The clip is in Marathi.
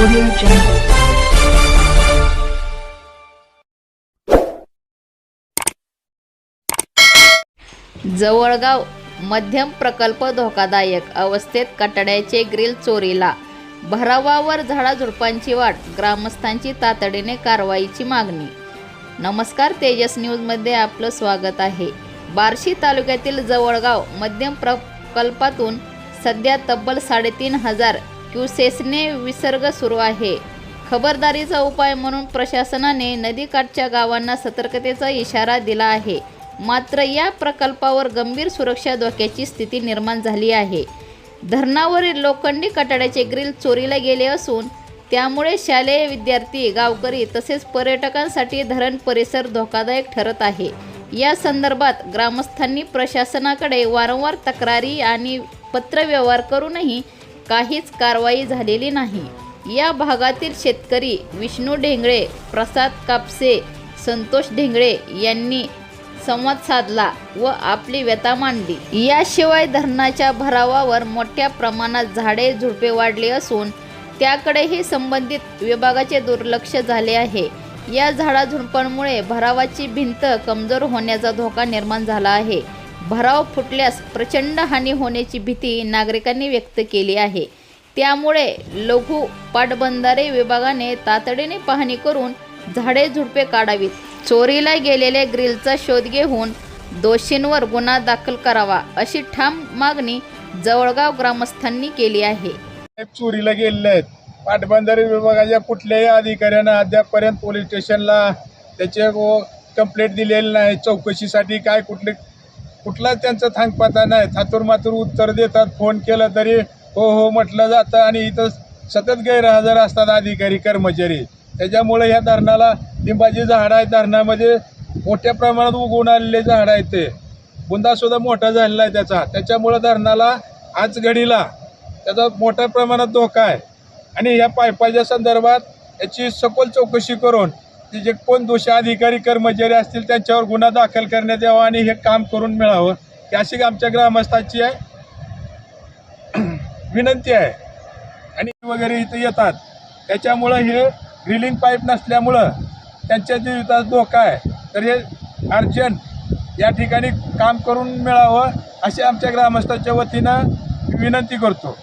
Audio Jungle. जवळगाव मध्यम प्रकल्प धोकादायक अवस्थेत कटड्याचे ग्रिल चोरीला. भरावावर झाडाझुडपांची वाट ग्रामस्थांची तातडीने कारवाईची मागणी. नमस्कार तेजस न्यूजमध्ये आपलं स्वागत आहे. बार्शी तालुक्यातील जवळगाव मध्यम प्रकल्पातून सध्या तब्बल साडेतीन हजार क्युसेसने विसर्ग सुरू आहे. खबरदारीचा उपाय म्हणून प्रशासनाने नदीकाठच्या गावांना सतर्कतेचा इशारा दिला आहे. मात्र या प्रकल्पावर गंभीर सुरक्षा धोक्याची स्थिती निर्माण झाली आहे. धरणावरील लोखंडी कटाड्याचे ग्रिल चोरीला गेले असून त्यामुळे शालेय विद्यार्थी गावकरी तसेच पर्यटकांसाठी धरण परिसर धोकादायक ठरत आहे. या संदर्भात ग्रामस्थांनी प्रशासनाकडे वारंवार तक्रारी आणि पत्रव्यवहार करूनही काहीच कारवाई झालेली नाही. या भागातील शेतकरी विष्णू ढेंगळे प्रसाद कापसे संतोष ढेंगळे यांनी संवाद साधला व आपली व्यथा मांडली. याशिवाय धरणाच्या भरावावर मोठ्या प्रमाणात झाडे झुडपे वाढले असून त्याकडेही संबंधित विभागाचे दुर्लक्ष झाले आहे. या झाडाझुडपांमुळे भरावाची भिंत कमजोर होण्याचा धोका निर्माण झाला आहे. भराव फुटल्यास प्रचंड हानी होण्याची भीती नागरिकांनी व्यक्त केली आहे. त्यामुळे लघु पाटबंधारे विभागाने तातडीने पाहणी करून झाडे झुडपे काढावीत. चोरीला गेलेल्या ग्रिलचा शोध घेऊन दोषींवर गुन्हा दाखल करावा अशी ठाम मागणी जवळगाव ग्रामस्थांनी केली आहे. चोरीला गेलेले आहेत. पाटबंधारे विभागाच्या कुठल्याही अधिकाऱ्यानं अद्यापपर्यंत पोलीस स्टेशनला त्याचे कंप्लेंट दिलेली नाही. चौकशीसाठी काय कुठले कुठलाच त्यांचा थांगपाता नाही. थातूर मातूर उत्तर देतात फोन केलं तरी हो हो म्हटलं जातं आणि इथं सतत गैरहजर असतात अधिकारी कर्मचारी. त्याच्यामुळे ह्या धरणाला लिंबाची झाडं आहेत. धरणामध्ये मोठ्या प्रमाणात उगवून आलेले झाडं आहेत ते. बुंदासुद्धा मोठा झालेला आहे त्याचा. त्याच्यामुळं धरणाला आज घडीला त्याचा मोठ्या प्रमाणात धोका आहे. आणि ह्या पायपाच्या संदर्भात याची सखोल चौकशी करून ते जे कोण दोषी अधिकारी कर्मचारी असतील त्यांच्यावर गुन्हा दाखल करण्यात यावा आणि हे काम करून मिळावं. ही अशी आमच्या ग्रामस्थाची आहे. विनंती आहे. आणि वगैरे इथं येतात. त्याच्यामुळं हे ड्रिलिंग पाईप नसल्यामुळं त्यांच्या जीवितात धोका आहे. तर हे अर्जंट या ठिकाणी काम करून मिळावं अशी आमच्या ग्रामस्थाच्या वतीनं विनंती करतो.